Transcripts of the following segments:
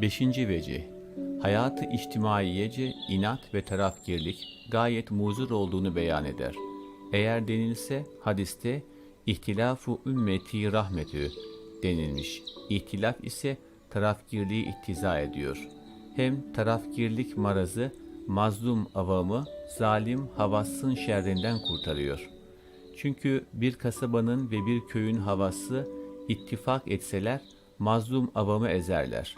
Beşinci vecih, hayatı içtimaiyece inat ve tarafgirlik gayet muzur olduğunu beyan eder. Eğer denilse hadiste ihtilafu ümmeti rahmetü denilmiş. İhtilaf ise tarafgirliği iktiza ediyor. Hem tarafgirlik marazı mazlum avamı zalim havassın şerrinden kurtarıyor. Çünkü bir kasabanın ve bir köyün havası ittifak etseler mazlum avamı ezerler.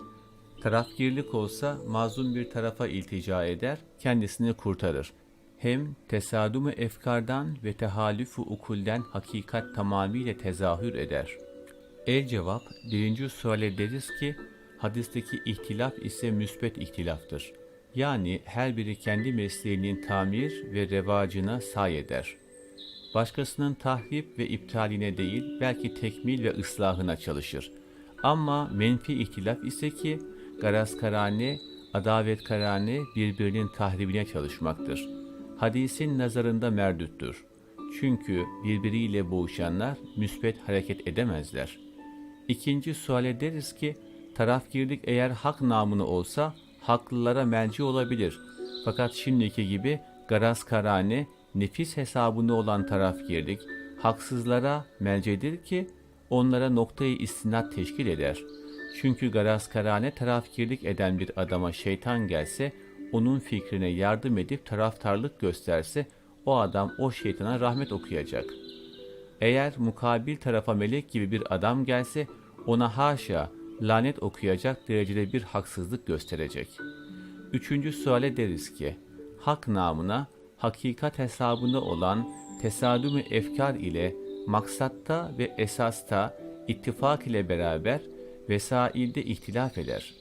Tarafgirlik olsa mazlum bir tarafa iltica eder, kendisini kurtarır. Hem tesadümü efkardan ve tehalüfü ukulden hakikat tamamıyla tezahür eder. El cevap, birinci suale deriz ki, hadisteki ihtilaf ise müsbet ihtilaftır. Yani her biri kendi mesleğinin tamir ve revacına say eder. Başkasının tahrip ve iptaline değil, belki tekmil ve ıslahına çalışır. Ama menfi ihtilaf ise ki, garazkarane, adavetkarane birbirinin tahribine çalışmaktır. Hadisin nazarında merdüttür. Çünkü birbiriyle boğuşanlar müsbet hareket edemezler. İkinci suale deriz ki, tarafgirlik eğer hak namını olsa, haklılara merci olabilir. Fakat şimdiki gibi garazkarane, nefis hesabında olan tarafgirlik, haksızlara melcedir ki, onlara noktayı istinat teşkil eder. Çünkü garazkarane tarafgirlik eden bir adama şeytan gelse, onun fikrine yardım edip taraftarlık gösterse, o adam o şeytana rahmet okuyacak. Eğer mukabil tarafa melek gibi bir adam gelse, ona haşa lanet okuyacak derecede bir haksızlık gösterecek. Üçüncü suale deriz ki, hak namına hakikat hesabında olan tesadümü efkar ile maksatta ve esasta ittifak ile beraber vesailde ihtilaf eder.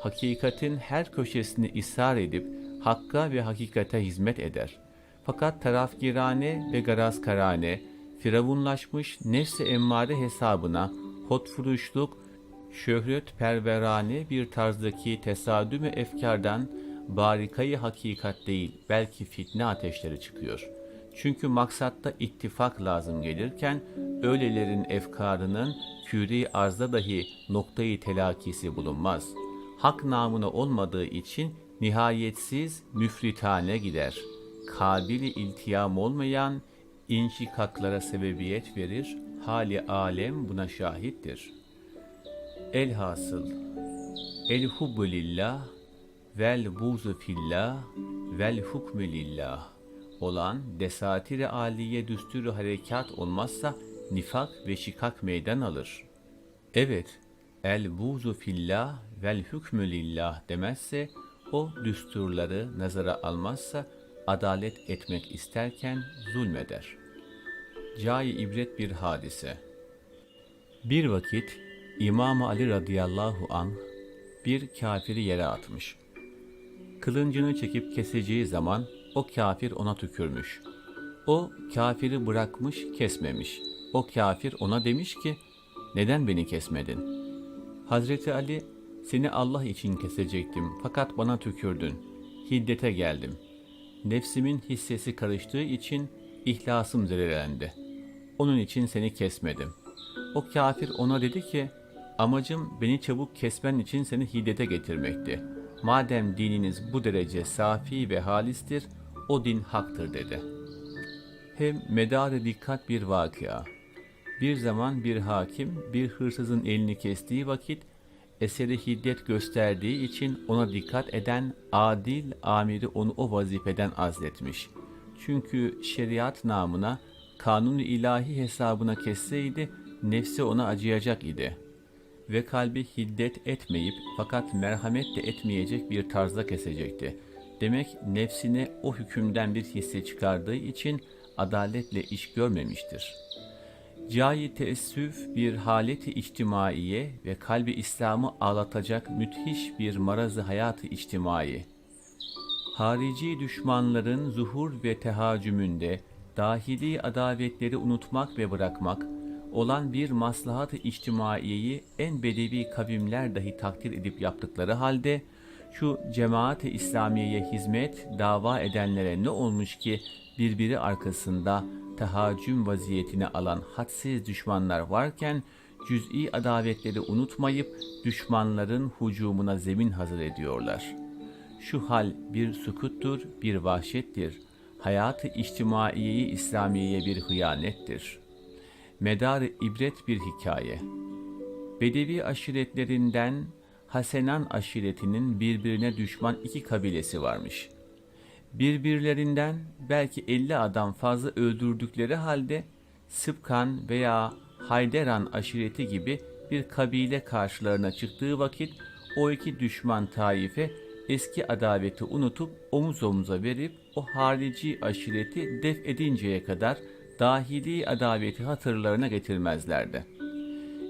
Hakikatin her köşesini ishar edip hakka ve hakikate hizmet eder. Fakat tarafgirane ve garazkarane, firavunlaşmış nefsi emmare hesabına hotfuruşluk, şöhret perverane bir tarzdaki tesadümü efkardan barikayı hakikat değil belki fitne ateşleri çıkıyor. Çünkü maksatta ittifak lazım gelirken öylelerin efkarının küri arzda dahi noktayı telakisi bulunmaz. Hak namına olmadığı için nihayetsiz müfritane gider. Kabili iltiyam olmayan inşikaklara sebebiyet verir, hali alem buna şahittir. Elhasıl, el hubbu lillah, vel buzu fillah, vel hukmü lillah olan desatiri aliye düsturu harekat olmazsa nifak ve şikak meydan alır. Evet, el buzu fillah vel hükmü lillah demezse, o düsturları nazara almazsa adalet etmek isterken zulmeder. Cai ibret bir hadise. Bir vakit İmam Ali radıyallahu an bir kafiri yere atmış. Kılıncını çekip keseceği zaman o kafir ona tükürmüş. O kafiri bırakmış, kesmemiş. O kafir ona demiş ki, neden beni kesmedin? Hazreti Ali, seni Allah için kesecektim fakat bana tükürdün. Hiddete geldim. Nefsimin hissesi karıştığı için ihlasım zedelendi. Onun için seni kesmedim. O kafir ona dedi ki, amacım beni çabuk kesmen için seni hiddete getirmekti. Madem dininiz bu derece safi ve halistir, o din haktır dedi. Hem medarı dikkat bir vakıa. Bir zaman bir hakim bir hırsızın elini kestiği vakit eseri hiddet gösterdiği için ona dikkat eden adil amiri onu o vazifeden azletmiş. Çünkü şeriat namına kanun ilahi hesabına kesseydi nefsi ona acıyacak idi. Ve kalbi hiddet etmeyip fakat merhamet de etmeyecek bir tarzda kesecekti. Demek nefsine o hükümden bir hisse çıkardığı için adaletle iş görmemiştir. Cayi teessüf bir haleti içtimaiye ve kalbi İslam'ı ağlatacak müthiş bir marazı hayatı içtimai. Harici düşmanların zuhur ve tehacümünde dahili adavetleri unutmak ve bırakmak, olan bir maslahat-ı içtimaiyeyi en bedevi kavimler dahi takdir edip yaptıkları halde, şu cemaat-i İslamiye'ye hizmet, dava edenlere ne olmuş ki birbiri arkasında tehacüm vaziyetini alan hadsiz düşmanlar varken cüz'i adavetleri unutmayıp düşmanların hucumuna zemin hazır ediyorlar. Şu hal bir sukuttur, bir vahşettir. Hayatı içtimaiyeyi İslamiye'ye bir hıyanettir. Medarı ibret bir hikaye. Bedevi aşiretlerinden Hasenan aşiretinin birbirine düşman iki kabilesi varmış. Birbirlerinden belki 50 adam fazla öldürdükleri halde Sıpkan veya Hayderan aşireti gibi bir kabile karşılarına çıktığı vakit o iki düşman taife eski adaveti unutup omuz omuza verip o harici aşireti def edinceye kadar dahili adaveti hatırlarına getirmezlerdi.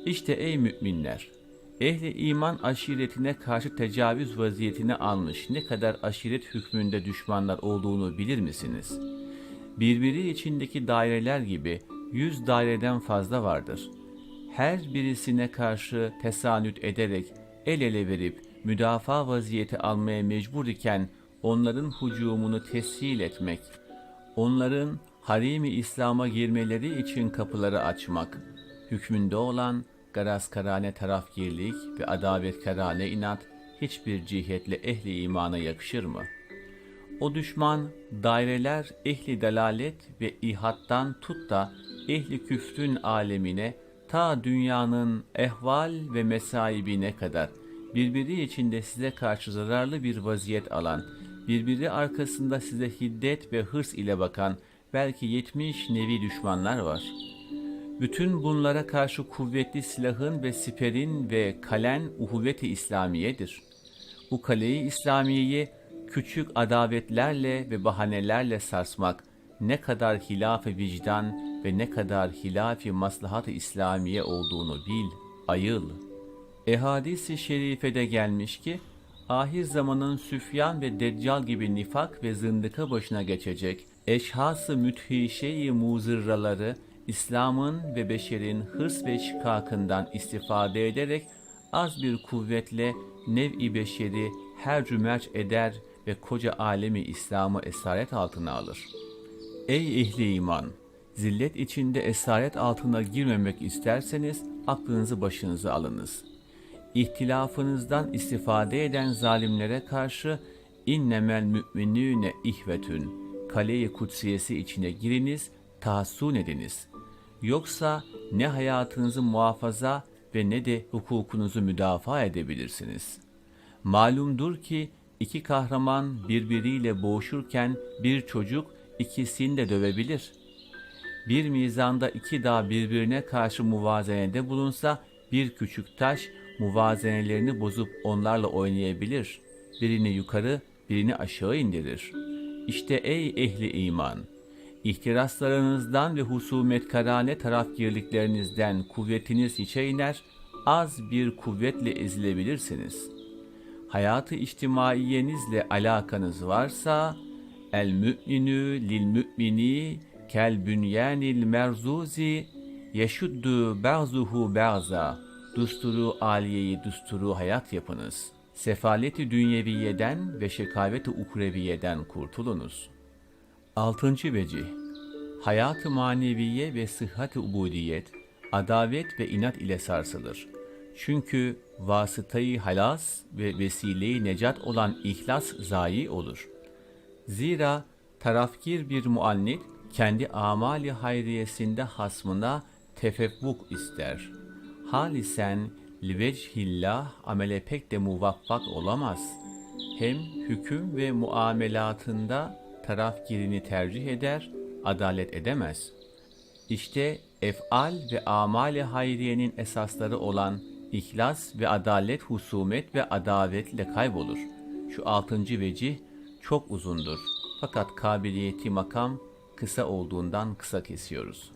İşte ey müminler! Ehli iman aşiretine karşı tecavüz vaziyetini almış ne kadar aşiret hükmünde düşmanlar olduğunu bilir misiniz? Birbiri içindeki daireler gibi yüz daireden fazla vardır. Her birisine karşı tesanüt ederek el ele verip müdafaa vaziyeti almaya mecbur iken onların hucumunu teshil etmek, onların harimi İslam'a girmeleri için kapıları açmak, hükmünde olan garazkarane tarafgirlik ve adavetkarane inat hiçbir cihetle ehli imana yakışır mı? O düşman daireler ehli dalalet ve ihattan tut da ehli küfrün alemine ta dünyanın ehval ve mesaibine kadar birbiri içinde size karşı zararlı bir vaziyet alan, birbiri arkasında size hiddet ve hırs ile bakan belki yetmiş nevi düşmanlar var. Bütün bunlara karşı kuvvetli silahın ve siperin ve kalen uhuvveti İslamiyedir. Bu kaleyi İslamiyeyi küçük adavetlerle ve bahanelerle sarsmak ne kadar hilaf-ı vicdan ve ne kadar hilaf-ı maslahat-ı İslamiye olduğunu bil, ayıl. Ehadis-i şerifede gelmiş ki, ahir zamanın Süfyan ve Deccal gibi nifak ve zındıka başına geçecek, eşhas-ı müthişe-i muzırraları, İslam'ın ve beşerin hırs ve şikakından istifade ederek az bir kuvvetle nev-i beşeri her cümerç eder ve koca alemi İslam'ı esaret altına alır. Ey ehli iman! Zillet içinde esaret altına girmemek isterseniz aklınızı başınıza alınız. İhtilafınızdan istifade eden zalimlere karşı innemel müminüne ihvetün kale-i kutsiyesi içine giriniz, tahassun ediniz. Yoksa ne hayatınızı muhafaza ve ne de hukukunuzu müdafaa edebilirsiniz. Malumdur ki iki kahraman birbiriyle boğuşurken bir çocuk ikisini de dövebilir. Bir mizanda iki dağ birbirine karşı muvazenede bulunsa bir küçük taş muvazenelerini bozup onlarla oynayabilir. Birini yukarı, birini aşağı indirir. İşte ey ehli iman! İhtiraslarınızdan ve husumetkarane tarafgirliklerinizden kuvvetiniz içe iner, az bir kuvvetle ezilebilirsiniz. Hayatı içtimaiyenizle alakanız varsa, el mü'minü lil mü'mini kel bünyanil merzuzi yeşuddu ba'zuhu ba'za dusturu aliyeyi dusturu hayat yapınız. Sefaleti dünyeviyeden ve şekaveti ukreviyeden kurtulunuz. Altıncı vecih Hayat-ı maneviye ve sıhhat-ı ubudiyet, adavet ve inat ile sarsılır. Çünkü vasıtayı halas ve vesileyi necat olan ihlas zayi olur. Zira tarafgir bir muannit kendi amali hayriyesinde hasmına tefekkuk ister. Halisen livechillah amele pek de muvaffak olamaz. Hem hüküm ve muamelatında tarafgirini tercih eder, adalet edemez. İşte efal ve amali hayriyenin esasları olan ihlas ve adalet husumet ve adavetle kaybolur. Şu altıncı vecih çok uzundur. Fakat kabiliyeti makam kısa olduğundan kısa kesiyoruz.''